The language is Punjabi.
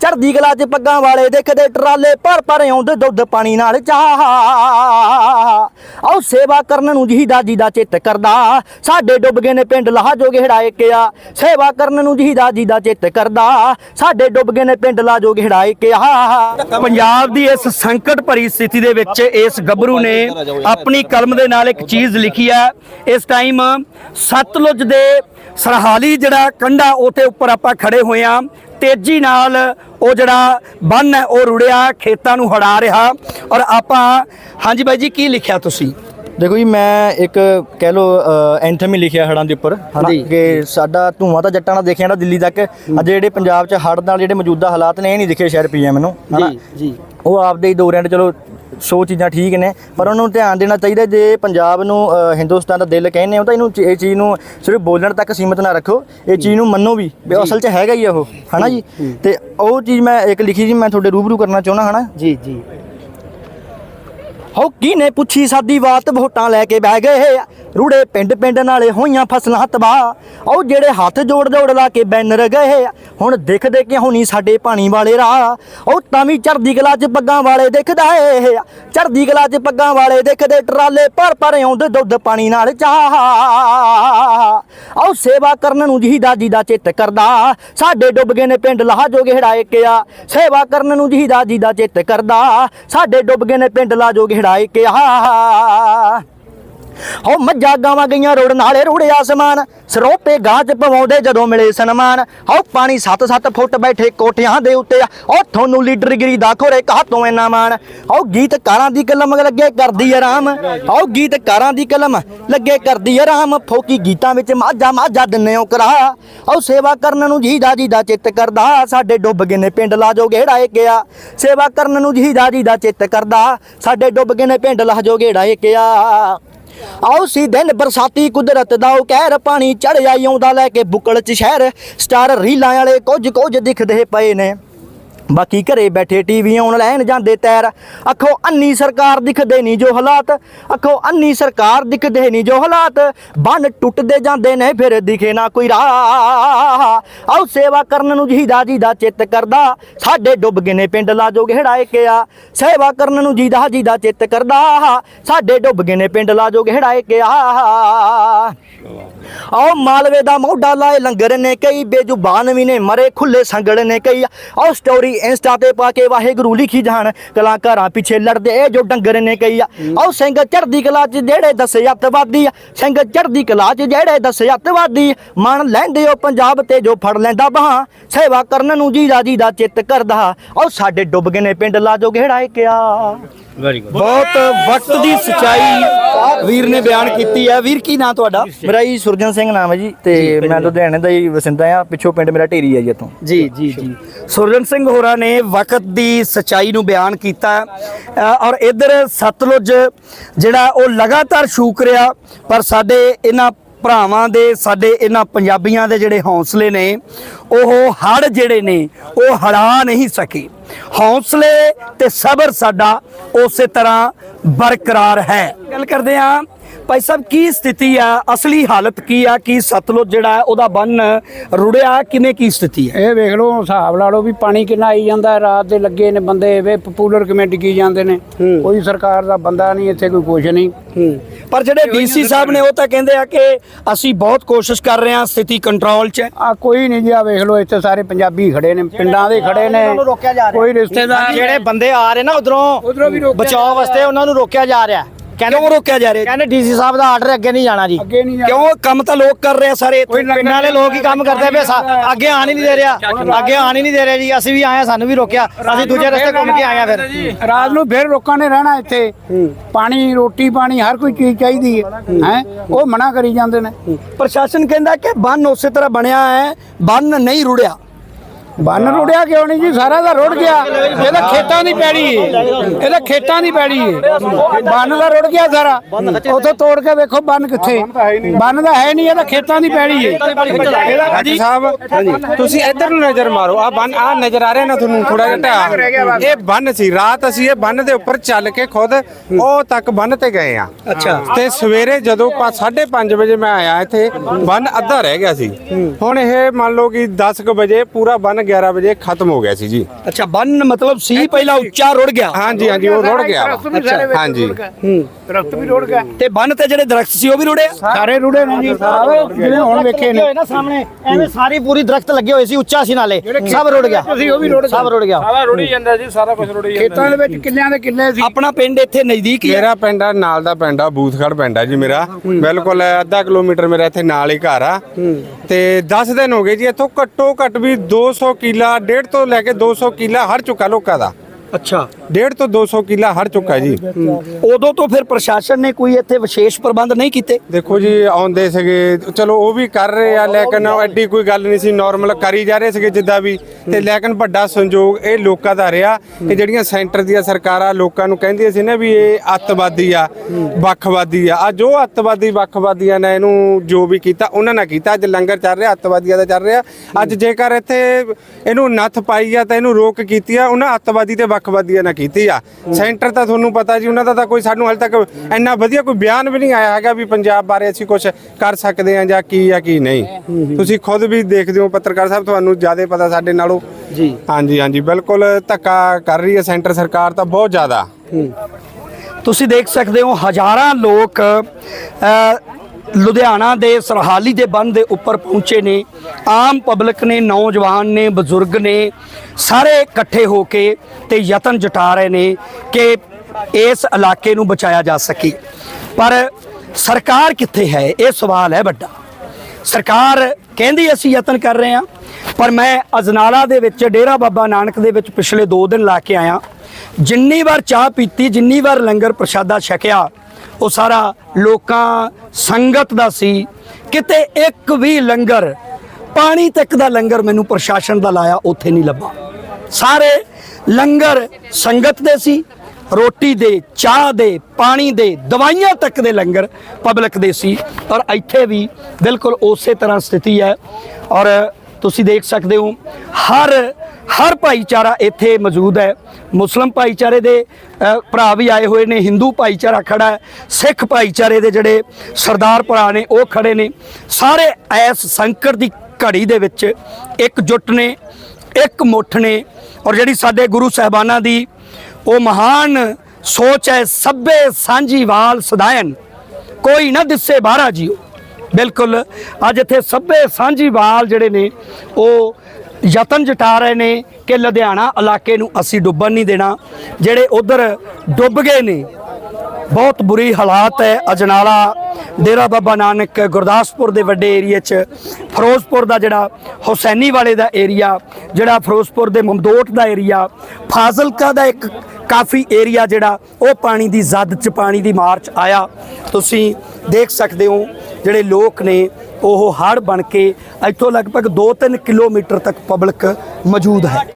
ਚੜਦੀ ਕਲਾ ਚ ਪੱਗਾਂ ਵਾਲੇ ਦੇਖਦੇ ਟਰਾਲੇ ਭਰ ਭਰ ਆਉਂਦੇ ਦੁੱਧ ਪਾਣੀ ਨਾਲ ਚਾਹ। ਆਓ ਸੇਵਾ ਕਰਨ ਨੂੰ ਜੀ ਦਾ ਦਾ ਚਿੱਤ ਕਰਦਾ। ਸਾਡੇ ਡੁੱਬ ਗਏ ਨੇ ਪਿੰਡ ਲਾਹ ਜੋਗੇ ਹੜਾਏ ਕਿਆ ਸੇਵਾ ਕਰਨ ਨੂੰ ਜੀ ਦਾ ਦਾ ਚਿੱਤ ਕਰਦਾ। ਸਾਡੇ ਡੁੱਬ ਗਏ ਨੇ ਪਿੰਡ ਲਾ ਜੋਗੇ ਹੜਾਏ ਕਿਆ ਪੰਜਾਬ ਦੀ ਇਸ ਸੰਕਟ ਭਰੀ ਸਥਿਤੀ ਦੇ ਵਿੱਚ ਇਸ ਗੱਭਰੂ ਨੇ ਆਪਣੀ ਕਲਮ ਦੇ ਨਾਲ ਇੱਕ ਚੀਜ਼ ਲਿਖੀ ਹੈ ਇਸ ਟਾਈਮ ਸਤਲੁਜ ਦੇ ਸਰਹਾਲੀ ਜਿਹੜਾ ਕੰਢਾ ਉਹਤੇ ਉੱਪਰ ਆਪਾਂ ਖੜੇ ਹੋਏ ਆ। ਤੇਜ਼ੀ ਨਾਲ ਉਹ ਜਿਹੜਾ ਬੰਨ ਹੈ ਉਹ ਰੁੜਿਆ ਖੇਤਾਂ ਨੂੰ ਹੜਾ ਰਿਹਾ। ਔਰ ਆਪਾਂ ਹਾਂਜੀ ਬਾਈ ਜੀ ਕੀ ਲਿਖਿਆ ਤੁਸੀਂ? ਦੇਖੋ ਜੀ ਮੈਂ ਇੱਕ ਕਹਿ ਲੋ ਐਂਥਮ ਹੀ ਲਿਖਿਆ ਹੜਾਂ ਦੇ ਉੱਪਰ। ਕਿ ਸਾਡਾ ਧੂਆਂ ਤਾਂ ਜੱਟਾਂ ਨਾਲ ਦੇਖਿਆ ਨਾ ਦਿੱਲੀ ਤੱਕ। ਅੱਜ ਜਿਹੜੇ ਪੰਜਾਬ 'ਚ ਹੜ੍ਹ ਨਾਲ ਜਿਹੜੇ ਮੌਜੂਦਾ ਹਾਲਾਤ ਨੇ ਇਹ ਨਹੀਂ ਦਿਖੇ ਸ਼ਾਇਦ ਪੀਐਮ ਨੂੰ। ਹਨਾ? ਜੀ। ਉਹ ਆਪਦੇ ਹੀ ਦੌਰਿਆਂ 'ਚ ਚਲੋ ਸੋ ਚੀਜ਼ਾਂ ਠੀਕ ਨੇ ਪਰ ਉਹਨੂੰ ਧਿਆਨ ਦੇਣਾ ਚਾਹੀਦਾ ਜੇ ਪੰਜਾਬ ਨੂੰ ਹਿੰਦੁਸਤਾਨ ਦਾ ਦਿਲ ਕਹਿੰਦੇ ਹੋ ਤਾਂ ਇਹਨੂੰ ਇਹ ਚੀਜ਼ ਨੂੰ ਸਿਰਫ ਬੋਲਣ ਤੱਕ ਸੀਮਤ ਨਾ ਰੱਖੋ ਇਹ ਚੀਜ਼ ਨੂੰ ਮੰਨੋ ਵੀ ਅਸਲ 'ਚ ਹੈਗਾ ਹੀ ਉਹ ਹਨਾ ਜੀ? ਤੇ ਉਹ ਚੀਜ਼ ਮੈਂ ਇੱਕ ਲਿਖੀ ਜੀ ਮੈਂ ਤੁਹਾਡੇ ਰੂਬਰੂ ਕਰਨਾ ਚਾਹੁੰਦਾ ਹਨਾ? ਜੀ ਜੀ। ਹੋ ਕੀ ਨੇ ਪੁੱਛੀ ਸਾਡੀ ਬਾਤ ਵੋਟਾਂ ਲੈ ਕੇ ਬਹਿ ਗਏ। ਰੂੜੇ ਪਿੰਡ ਪਿੰਡ ਨਾਲੇ ਹੋਈਆਂ ਫਸਲਾਂ ਤਬਾਹ। ਉਹ ਜਿਹੜੇ ਹੱਥ ਜੋੜ ਜੋੜ ਲਾ ਕੇ ਬੈਨਰ ਗਏ, ਹੁਣ ਦਿਖਦੇ ਕਿਉਂ ਨਹੀਂ ਸਾਡੇ ਪਾਣੀ ਵਾਲੇ ਰਾਹ। ਉਹ ਤਾਂ ਵੀ ਚੜਦੀ ਕਲਾ 'ਚ ਪੱਗਾਂ ਵਾਲੇ ਦਿਖਦਾ ਏ। ਚੜਦੀ ਕਲਾ 'ਚ ਪੱਗਾਂ ਵਾਲੇ ਦਿਖਦੇ, ਟਰਾਲੇ ਭਰ ਭਰ ਆਉਂਦੇ ਦੁੱਧ ਪਾਣੀ ਨਾਲ ਚਾਹ। ਆਓ ਸੇਵਾ ਕਰਨ ਨੂੰ ਜੀ ਦਾ ਜੀ ਦਾ ਚਿੱਤ ਕਰਦਾ। ਸਾਡੇ ਡੁੱਬ ਗਏ ਨੇ ਪਿੰਡ ਲਾਹ ਜੋਗੇ ਹੜਾਏ ਕਿਆ ਸੇਵਾ ਕਰਨ ਨੂੰ ਜੀ ਦਾ ਜੀ ਦਾ ਚਿੱਤ ਕਰਦਾ। ਸਾਡੇ ਡੁੱਬ ਗਏ ਨੇ ਪਿੰਡ ਲਾਹ ਜੋਗੇ ਹੜਾਏ ਕਿਆ ਹੋ ਮੱਝਾਂ ਗਾਵਾਂ ਗਈਆਂ ਰੋੜ ਨਾਲੇ ਰੋੜੇ ਆਸਮਾਨ। ਸਰੋਪੇ ਗਾਂ ਚ ਪਵਾਉਂਦੇ ਜਦੋਂ ਮਿਲੇ ਸਨਮਾਨ। ਹੋ ਪਾਣੀ 7-7 ਫੁੱਟ ਬੈਠੇ ਕੋਠਿਆਂ ਦੇ ਉੱਤੇ ਉਹ ਤੁਹਾਨੂੰ ਲੀਡਰਗਿਰੀ ਦਾ ਖੋਰੇ ਕਾਤੋਂ ਇੰਨਾ ਮਾਣ। ਹੋ ਗੀਤਕਾਰਾਂ ਦੀ ਕਲਮ ਲੱਗੇ ਕਰਦੀ ਆਰਾਮ ਹੋ ਗੀਤਕਾਰਾਂ ਦੀ ਕਲਮ ਲੱਗੇ ਕਰਦੀ ਆਰਾਮ ਫੋਕੀ ਗੀਤਾਂ ਵਿੱਚ ਮਾਝਾ ਮਾਝਾ ਦਿੰਨੇ ਕਰਾ। ਹੋ ਸੇਵਾ ਕਰਨ ਨੂੰ ਜੀ ਦਾ ਜੀ ਦਾ ਚਿੱਤ ਕਰਦਾ। ਸਾਡੇ ਡੁੱਬ ਗਏ ਨੇ ਪਿੰਡ ਲਾ ਜੋ ਗੇੜਾ ਏ ਗਿਆ ਸੇਵਾ ਕਰਨ ਨੂੰ ਜੀਦਾ ਜੀ ਦਾ ਚਿੱਤ ਕਰਦਾ। ਸਾਡੇ ਡੁੱਬ ਗਏ ਨੇ ਪਿੰਡ ਲਾ ਜੋ ਗੇੜਾ ਏ ਗਿਆ ਆਓ ਸੀ ਦਿਨ ਬਰਸਾਤੀ ਕੁਦਰਤ ਦਾ ਉਹ ਕਹਿਰ, ਪਾਣੀ ਚੜ ਆਈ ਆਉਂਦਾ ਲੈ ਕੇ ਬੁੱਕਲ ਚ ਸ਼ਹਿਰ। ਸਟਾਰ ਰੀਲਾਂ ਵਾਲੇ ਕੁਝ ਕੁਝ ਦਿਖਦੇ ਪਏ ਨੇ। ਬਾਕੀ ਘਰੇ ਬੈਠੇ ਟੀਵੀ ਆਉਣ ਲੈਣ ਜਾਂਦੇ ਤੈਰ। ਅੱਖੋਂ ਅੰਨੀ ਸਰਕਾਰ ਦਿਖਦੇ ਨਹੀਂ ਜੋ ਹਾਲਾਤ। ਅੱਖੋਂ ਅੰਨੀ ਸਰਕਾਰ ਦਿਖਦੇ ਨਹੀਂ ਜੋ ਹਾਲਾਤ। ਬੰਨ ਟੁੱਟਦੇ ਜਾਂਦੇ ਨੇ, ਫਿਰ ਦਿਖੇ ਨਾ ਕੋਈ ਰਾਹ। ਆਓ ਸੇਵਾ ਕਰਨ ਨੂੰ ਜੀਦਾ ਜੀ ਦਾ ਚਿੱਤ ਕਰਦਾ। ਸਾਡੇ ਡੁੱਬ ਗਏ ਨੇ ਪਿੰਡ ਲਾ ਜੋ ਘੇੜਾਏ ਕਿਆ। ਸੇਵਾ ਕਰਨ ਨੂੰ ਜੀ ਦਾ ਦਾ ਚਿੱਤ ਕਰਦਾ। ਸਾਡੇ ਡੁੱਬ ਗਏ ਨੇ ਪਿੰਡ ਲਾ ਜੋ ਘੇੜਾਏ ਕਿਆ। ਆਓ ਮਾਲਵੇ ਦਾ ਮੋਢਾ ਲਾਏ ਲੰਗਰ ਨੇ ਕਈ ਬੇਜ਼ੁਬਾਨ ਵੀ ਨੇ ਮਰੇ ਖੁੱਲੇ ਸੰਗੜ ਨੇ ਕਈ। ਆਓ ਸਟੋਰੀ ਇੰਸਟਾ ਤੇ ਪਾ ਕੇ ਵਾਹਿਗੁਰੂ ਲਿਖੀ ਜਾਣ ਕਲਾਕਾਰਾਂ ਪਿੱਛੇ ਲੜਦੇ ਇਹ ਜੋ ਡੰਗਰ ਨੇ ਕਈ ਆਓ ਸਿੰਘ ਚੜਦੀ ਕਲਾ ਚ ਜਿਹੜੇ ਦੱਸੇ ਅੱਤਵਾਦੀ ਸਿੰਘ ਚੜਦੀ ਕਲਾ ਚ ਜਿਹੜੇ ਦੱਸੇ ਅੱਤਵਾਦੀ ਮਨ ਲੈਂਦੇ ਹੋ ਪੰਜਾਬ ਤੇ ਜੋ ਫੜ ਲੈਂਦਾ ਬਾਹਾਂ। ਸੇਵਾ ਕਰਨ ਨੂੰ ਜੀ ਦਾ ਜੀ ਦਾ ਚਿੱਤ ਕਰਦਾ। ਆਓ ਸਾਡੇ ਡੁੱਬ ਗਏ ਨੇ ਪਿੰਡ ਲਾ ਜੋ ਘੇੜਾਏ ਕਿਆ। ਬਹੁਤ ਵਕਤ ਦੀ ਸਚਾਈ। ਵੀਰ ਨੇ ਬਿਆਨ ਕੀਤੀ ਹੈ ਵੀਰ ਕੀ ਨਾਂ ਤੁਹਾਡਾ? ਮੇਰਾ ਜੀ ਸੁਰਜਨ ਸਿੰਘ ਨਾਮ ਹੈ ਜੀ ਤੇ ਮੈਂ ਲੁਧਿਆਣੇ ਦਾ ਹੀ ਵਸਿੰਦਾ ਆ ਪਿੱਛੋਂ ਪਿੰਡ ਮੇਰਾ ਢੇਰੀ ਹੈ ਜੀ ਇੱਥੋਂ। ਜੀ ਜੀ ਜੀ। ਸੁਰਜਨ ਸਿੰਘ ਹੋਰਾਂ ਨੇ ਵਕਤ ਦੀ ਸਚਾਈ ਨੂੰ ਬਿਆਨ ਕੀਤਾ। ਔਰ ਇਧਰ ਸਤਲੁਜ ਜਿਹੜਾ ਉਹ ਲਗਾਤਾਰ ਸ਼ੂਕ ਰਿਹਾ ਪਰ ਸਾਡੇ ਇਹਨਾਂ ਭਰਾਵਾਂ ਦੇ ਸਾਡੇ ਇਹਨਾਂ ਪੰਜਾਬੀਆਂ ਦੇ ਜਿਹੜੇ ਹੌਸਲੇ ਨੇ, ਉਹ ਹੜ ਜਿਹੜੇ ਨੇ, ਉਹ ਹੜਾ ਨਹੀਂ ਸਕੇ। ਹੌਸਲੇ ਤੇ ਸਬਰ ਸਾਡਾ ਉਸੇ ਤਰ੍ਹਾਂ ਬਰਕਰਾਰ ਹੈ। ਗੱਲ ਕਰਦੇ ਆ ਭਾਈ ਸਾਹਿਬ ਕੀ ਸਥਿਤੀ ਆ? ਅਸਲੀ ਹਾਲਤ ਕੀ ਆ? ਕੀ ਸਤਲੁਜ ਜਿਹੜਾ ਉਹਦਾ ਬੰਨ ਰੁੜਿਆ? ਕਿਵੇਂ ਕੀ ਸਥਿਤੀ ਹੈ? ਇਹ ਵੇਖ ਲਓ ਹਿਸਾਬ ਲਾ ਲਓ ਵੀ ਪਾਣੀ ਕਿੰਨਾ ਆਈ ਜਾਂਦਾ ਹੈ, ਰਾਤ ਦੇ ਲੱਗੇ ਨੇ ਬੰਦੇ ਵੇ ਪਪੂਲਰ ਕਮੇਟੀ ਕੀ ਜਾਂਦੇ ਨੇ। ਕੋਈ ਸਰਕਾਰ ਦਾ ਬੰਦਾ ਨਹੀਂ ਇੱਥੇ ਕੋਈ ਕੁਛ ਨਹੀਂ। ਪਰ ਜਿਹੜੇ ਡੀਸੀ ਸਾਹਿਬ ਨੇ ਉਹ ਤਾਂ ਕਹਿੰਦੇ ਆ ਕਿ ਅਸੀਂ ਬਹੁਤ ਕੋਸ਼ਿਸ਼ ਕਰ ਰਹੇ ਹਾਂ ਸਥਿਤੀ ਕੰਟਰੋਲ 'ਚ। ਹੈ ਆ ਕੋਈ ਨਹੀਂ ਜੀ ਆ ਵੇਖ ਲਓ ਇੱਥੇ ਸਾਰੇ ਪੰਜਾਬੀ ਖੜੇ ਨੇ ਪਿੰਡਾਂ ਦੇ ਖੜੇ ਨੇ। ਕੋਈ ਰਿਸ਼ਤੇਦਾਰ ਜਿਹੜੇ ਬੰਦੇ ਆ ਰਹੇ ਨਾ ਉੱਧਰੋਂ ਵੀ ਉਧਰੋਂ ਰੋਕਿਆ ਬਚਾਅ ਵਾਸਤੇ ਉਹਨਾਂ ਨੂੰ ਰੋਕਿਆ ਜਾ ਰਿਹਾ। ਕਿਉਂ ਰੋਕਿਆ ਜਾ ਰਿਹਾ ਕਹਿੰਦੇ ਡੀਸੀ ਸਾਹਿਬ ਦਾ ਆਰਡਰ ਅੱਗੇ ਨਹੀਂ ਜਾਣਾ ਜੀ। ਅੱਗੇ ਨਹੀਂ ਕਿਉਂ? ਕੰਮ ਤਾਂ ਲੋਕ ਕਰ ਰਹੇ ਆ ਸਾਰੇ ਇੱਥੇ। ਪਿੰਡਾਂ ਵਾਲੇ ਲੋਕ ਹੀ ਕੰਮ ਕਰਦੇ ਪਏ ਸਾ- ਅੱਗੇ ਆਣ ਹੀ ਨਹੀਂ ਦੇ ਰਿਹਾ। ਅੱਗੇ ਆਣ ਹੀ ਨਹੀਂ ਦੇ ਰਿਹਾ ਜੀ। ਅਸੀਂ ਵੀ ਆਏ ਆ ਸਾਨੂੰ ਵੀ ਰੋਕਿਆ। ਅਸੀਂ ਦੂਜੇ ਰਸਤੇ ਘੁੰਮ ਕੇ ਆਏ ਆ ਫਿਰ। ਰਾਤ ਨੂੰ ਫਿਰ ਲੋਕਾਂ ਨੇ ਰਹਿਣਾ ਇੱਥੇ। ਪਾਣੀ ਰੋਟੀ ਪਾਣੀ ਹਰ ਕੋਈ ਚੀਜ਼ ਚਾਹੀਦੀ ਹੈ। ਹੈ। ਉਹ ਮਨਾ ਕਰੀ ਜਾਂਦੇ ਨੇ। ਪ੍ਰਸ਼ਾਸਨ ਕਹਿੰਦਾ ਕਿ ਬੰਨ ਉਸੇ ਤਰ੍ਹਾਂ ਬਣਿਆ ਹੈ ਬੰਨ ਨਹੀਂ ਰੁੜਿਆ। ਬੰਨ ਰੁੜਿਆ ਕਿਉਂ ਨਹੀਂ ਜੀ? ਸਾਰਾ ਦਾ ਰੁੜ ਗਿਆ। ਇਹਦਾ ਖੇਤਾਂ ਦੀ ਪੈੜੀ ਏ। ਇਹਦਾ ਖੇਤਾਂ ਦੀ ਪੈੜੀ ਏ। ਬੰਨ ਦਾ ਰੁੜ ਗਿਆ ਸਾਰਾ। ਉਥੋਂ ਤੋੜ ਕੇ ਵੇਖੋ ਬੰਨ ਕਿੱਥੇ। ਬੰਨ ਦਾ ਹੈ ਨਹੀਂ ਇਹਦਾ ਖੇਤਾਂ ਦੀ ਪੈੜੀ ਏ। ਹਾਜੀ। ਸਾਹਿਬ ਤੁਸੀਂ ਇੱਧਰ ਨੂੰ ਨਜ਼ਰ ਮਾਰੋ। ਆ ਬੰਨ ਆ ਨਜ਼ਰ ਆ ਰਿਹਾ ਨਾ ਤੁਹਾਨੂੰ ਥੋੜਾ ਜਿਹਾ ਇਹ ਬੰਨ। ਸੀ। ਰਾਤ ਅਸੀਂ ਇਹ ਬੰਨ ਦੇ ਉੱਪਰ ਚੱਲ ਕੇ ਖੁਦ ਉਹ ਤੱਕ ਬੰਨ ਤੇ ਗਏ ਆ। ਅੱਛਾ। ਤੇ ਸਵੇਰੇ ਜਦੋਂ 5:30 ਵਜੇ ਮੈਂ ਆਇਆ ਇੱਥੇ ਬੰਨ ਅੱਧਾ ਰਹਿ ਗਿਆ ਸੀ। ਹੁਣ ਇਹ ਮੰਨ ਲਓ ਕਿ 10 ਕੁ ਵਜੇ ਪੂਰਾ ਬੰਨ 11:30 ਵਜੇ ਖਤਮ ਹੋ ਗਿਆ ਸੀ ਜੀ। ਅੱਛਾ ਬੰਨ ਮਤਲਬ ਸੀ ਪਹਿਲਾਂ ਉੱਚਾ ਰੁੜ ਗਿਆ। ਹਾਂਜੀ ਹਾਂਜੀ ਉਹ ਰੁੜ ਗਿਆ। ਸਾਰੇ ਹਾਂਜੀ। ਰੁੜ। ਦਰਖਤ ਵੀ ਰੁੜ ਗਿਆ ਤੇ ਬੰਨ ਤੇ ਜਿਹੜੇ ਦਰਖਤ ਸੀ ਉਹ ਵੀ ਰੁੜੇ? ਸਾਰੇ ਰੁੜੇ ਨੇ ਜੀ। ਜਿਵੇਂ ਹੁਣ ਵੇਖੇ ਨੇ। ਸਾਹਮਣੇ ਐਵੇਂ ਸਾਰੀ ਪੂਰੀ ਦਰਖਤ ਲੱਗੇ ਹੋਏ ਸੀ ਉੱਚਾ ਸੀ ਨਾਲੇ। ਸਭ ਰੁੜ ਗਿਆ। ਅਸੀਂ ਉਹ ਵੀ ਰੁੜ ਸਭ ਰੁੜ ਗਿਆ। ਖੇਤਾਂ ਦੇ ਵਿੱਚ ਕਿੱਲਿਆਂ ਦੇ ਕਿੱਲੇ ਸੀ। ਆਪਣਾ ਪਿੰਡ ਇੱਥੇ ਨਜ਼ਦੀਕ ਹੀ ਹੈ ਮੇਰਾ ਪਿੰਡ ਆ ਨਾਲ ਦਾ ਪਿੰਡ ਆ ਬੂਥਗੜ ਪਿੰਡ ਆ ਜੀ ਮੇਰਾ। ਬਿਲਕੁਲ ਅੱਧਾ ਕਿਲੋਮੀਟਰ ਮੇਰਾ ਇੱਥੇ ਨਾਲ ਹੀ ਘਰ ਆ। ਤੇ 10 ਦਿਨ ਹੋ ਗਏ ਜੀ ਇੱਥੋਂ ਘੱਟੋ ਘੱਟ ਵੀ 200 ਕਿੱਲਾ 1.5 ਤੋਂ ਲੈ ਕੇ 200 ਕਿੱਲਾ ਹਰ ਚੁੱਕਾ ਲੋਕਾਂ ਦਾ। ਅੱਛਾ। 1.5 ਤੋਂ 200 ਕਿੱਲਾ ਹਰ ਚੁੱਕਾ ਜੀ। ਉਦੋਂ ਤੋਂ ਫਿਰ ਪ੍ਰਸ਼ਾਸਨ ਨੇ ਕੋਈ ਇੱਥੇ ਵਿਸ਼ੇਸ਼ ਪ੍ਰਬੰਧ ਨਹੀਂ ਕੀਤੇ? ਦੇਖੋ ਜੀ ਆਉਂਦੇ ਸੀਗੇ ਚਲੋ ਉਹ ਵੀ ਕਰ ਰਹੇ ਆ ਲੇਕਿਨ ਐਡੀ ਕੋਈ ਗੱਲ ਨਹੀਂ ਸੀ ਨਾਰਮਲ ਕਰੀ ਜਾ ਰਹੇ ਸੀਗੇ ਜਿੱਦਾਂ ਵੀ। ਤੇ ਲੇਕਿਨ ਵੱਡਾ ਸੰਯੋਗ ਇਹ ਲੋਕਾਂ ਦਾ ਰਿਹਾ ਕਿ ਜਿਹੜੀਆਂ ਸੈਂਟਰ ਦੀਆਂ ਸਰਕਾਰਾਂ ਲੋਕਾਂ ਨੂੰ ਕਹਿੰਦੀਆਂ ਸੀ ਨਾ ਵੀ ਇਹ ਅੱਤਵਾਦੀ ਆ ਵੱਖਵਾਦੀ ਆ। ਆ ਜੋ ਅੱਤਵਾਦੀ ਵੱਖਵਾਦੀਆਂ ਨੇ ਇਹਨੂੰ ਜੋ ਵੀ ਕੀਤਾ ਉਹਨਾਂ ਨੇ ਕੀਤਾ। ਅੱਜ ਲੰਗਰ ਚੱਲ ਰਿਹਾ ਅੱਤਵਾਦੀਆਂ ਦਾ ਚੱਲ ਰਿਹਾ। ਅੱਜ ਜੇਕਰ ਇੱਥੇ ਇਹਨੂੰ ਨੱਥ ਪਾਈ ਆ ਤਾਂ ਇਹਨੂੰ ਰੋਕ ਕੀਤੀ ਆ ਉਹਨਾਂ ਅੱਤਵਾਦੀ ਤੇ ਵੱਖਵਾਦੀਆਂ ਨੇ ਕੀਤੀ ਆ। ਸੈਂਟਰ ਤਾਂ ਤੁਹਾਨੂੰ ਪਤਾ ਜੀ ਉਹਨਾਂ ਦਾ ਤਾਂ ਕੋਈ ਸਾਨੂੰ ਹਾਲੇ ਤੱਕ ਇੰਨਾ ਵਧੀਆ ਕੋਈ ਬਿਆਨ ਵੀ ਨਹੀਂ ਆਇਆ ਹੈਗਾ ਵੀ ਪੰਜਾਬ ਬਾਰੇ ਅਸੀਂ ਕੁਝ ਕਰ ਸਕਦੇ ਆ ਜਾਂ ਕੀ ਆ ਕੀ ਨਹੀਂ। ਤੁਸੀਂ ਖੁਦ ਵੀ ਦੇਖਦੇ ਹੋ ਪੱਤਰਕਾਰ ਸਾਹਿਬ ਤੁਹਾਨੂੰ ਜ਼ਿਆਦਾ ਪਤਾ ਸਾਡੇ ਨਾਲੋਂ। ਜੀ। ਹਾਂਜੀ ਹਾਂਜੀ ਬਿਲਕੁਲ ਧੱਕਾ ਕਰ ਰਹੀ ਹੈ ਸੈਂਟਰ ਸਰਕਾਰ ਤਾਂ ਬਹੁਤ ਜ਼ਿਆਦਾ। ਤੁਸੀਂ ਦੇਖ ਸਕਦੇ ਹੋ ਹਜ਼ਾਰਾਂ ਲੋਕ ਲੁਧਿਆਣਾ ਦੇ ਸਰਹਾਲੀ ਦੇ ਬੰਨ ਦੇ ਉੱਪਰ ਪਹੁੰਚੇ ਨੇ। ਆਮ ਪਬਲਿਕ ਨੇ, ਨੌਜਵਾਨ ਨੇ, ਬਜ਼ੁਰਗ ਨੇ ਸਾਰੇ ਇਕੱਠੇ ਹੋ ਕੇ ਤੇ ਯਤਨ ਜਟਾ ਰਹੇ ਨੇ ਕਿ ਇਸ ਇਲਾਕੇ ਨੂੰ ਬਚਾਇਆ ਜਾ ਸਕੇ। ਪਰ ਸਰਕਾਰ ਕਿੱਥੇ ਹੈ? ਇਹ ਸਵਾਲ ਹੈ ਵੱਡਾ। ਸਰਕਾਰ ਕਹਿੰਦੀ ਅਸੀਂ ਯਤਨ ਕਰ ਰਹੇ ਹਾਂ, ਪਰ ਮੈਂ ਅਜਨਾਲਾ ਦੇ ਵਿੱਚ, ਡੇਰਾ ਬਾਬਾ ਨਾਨਕ ਦੇ ਵਿੱਚ ਪਿਛਲੇ 2 ਦਿਨ ਲਾ ਕੇ ਆਇਆ। ਜਿੰਨੀ ਵਾਰ ਚਾਹ ਪੀਤੀ, ਜਿੰਨੀ ਵਾਰ ਲੰਗਰ ਪ੍ਰਸ਼ਾਦਾ ਛਕਿਆ ਉਹ ਸਾਰਾ ਲੋਕਾਂ, ਸੰਗਤ ਦਾ ਸੀ। ਕਿਤੇ ਇੱਕ ਵੀ ਲੰਗਰ, ਪਾਣੀ ਤੱਕ ਦਾ ਲੰਗਰ ਮੈਨੂੰ ਪ੍ਰਸ਼ਾਸਨ ਦਾ ਲਾਇਆ, ਉੱਥੇ ਨਹੀਂ ਲੱਭਾ। ਸਾਰੇ ਲੰਗਰ ਸੰਗਤ ਦੇ ਸੀ, ਰੋਟੀ ਦੇ, ਚਾਹ ਦੇ, ਪਾਣੀ ਦੇ, ਦਵਾਈਆਂ ਤੱਕ ਦੇ ਲੰਗਰ ਪਬਲਿਕ ਦੇ ਸੀ। ਔਰ ਇੱਥੇ ਵੀ ਬਿਲਕੁਲ ਉਸੇ ਤਰ੍ਹਾਂ ਸਥਿਤੀ ਹੈ। ਔਰ ਤੁਸੀਂ ਦੇਖ ਸਕਦੇ ਹੋ, ਹਰ ਹਰ ਭਾਈਚਾਰਾ ਇੱਥੇ ਮੌਜੂਦ ਹੈ। ਮੁਸਲਮ ਭਾਈਚਾਰੇ ਦੇ ਭਰਾ ਵੀ ਆਏ ਹੋਏ ਨੇ, ਹਿੰਦੂ ਭਾਈਚਾਰਾ ਖੜਾ ਹੈ, ਸਿੱਖ ਭਾਈਚਾਰੇ ਦੇ ਜਿਹੜੇ ਸਰਦਾਰ ਭਰਾ ਨੇ, ਉਹ ਖੜੇ ਨੇ। ਸਾਰੇ ਇਸ ਸੰਕਟ ਦੀ ਘੜੀ ਦੇ ਵਿੱਚ ਇੱਕ ਜੁੱਟ ਨੇ, ਇੱਕ ਮੁੱਠ ਨੇ ਔਰ ਜਿਹੜੀ ਸਾਡੇ ਗੁਰੂ ਸਾਹਿਬਾਨਾਂ ਦੀ ਉਹ ਮਹਾਨ ਸੋਚ ਹੈ, ਸਭੇ ਸਾਂਝੀਵਾਲ ਸਦਾਇਨ। ਕੋਈ ਨਾ ਦਿਸੇ ਬਾਹਰਾ ਜੀਓ। ਬਿਲਕੁਲ, ਅੱਜ ਇੱਥੇ ਸਭੇ ਸਾਂਝੀਵਾਲ ਜਿਹੜੇ ਨੇ, ਉਹ ਯਤਨ ਜਟਾ ਰਹੇ ਨੇ ਕਿ ਲੁਧਿਆਣਾ ਇਲਾਕੇ ਨੂੰ ਅਸੀਂ ਡੁੱਬਣ ਨਹੀਂ ਦੇਣਾ। ਜਿਹੜੇ ਉਧਰ ਡੁੱਬ ਗਏ ਨੇ, ਬਹੁਤ ਬੁਰੀ ਹਾਲਾਤ ਹੈ। ਅਜਨਾਲਾ, ਡੇਰਾ ਬਾਬਾ ਨਾਨਕ, ਗੁਰਦਾਸਪੁਰ ਦੇ ਵੱਡੇ ਏਰੀਆ 'ਚ, ਫਿਰੋਜ਼ਪੁਰ ਦਾ ਜਿਹੜਾ ਹੁਸੈਨੀ ਵਾਲੇ ਦਾ ਏਰੀਆ, ਜਿਹੜਾ ਫਿਰੋਜ਼ਪੁਰ ਦੇ ਮਮਦੋਟ ਦਾ ਏਰੀਆ, ਫਾਜ਼ਿਲਕਾ ਦਾ ਇੱਕ ਕਾਫੀ ਏਰੀਆ ਜਿਹੜਾ, ਉਹ ਪਾਣੀ ਦੀ ਜ਼ੱਦ 'ਚ, ਪਾਣੀ ਦੀ ਮਾਰ 'ਚ ਆਇਆ। ਤੁਸੀਂ ਦੇਖ ਸਕਦੇ ਹੋ, ਜਿਹੜੇ ਲੋਕ ਨੇ ਉਹ ਹੜ੍ਹ ਬਣ ਕੇ ਇੱਥੋਂ ਲਗਭਗ 2-3 ਕਿਲੋਮੀਟਰ ਤੱਕ ਪਬਲਿਕ ਮੌਜੂਦ ਹੈ।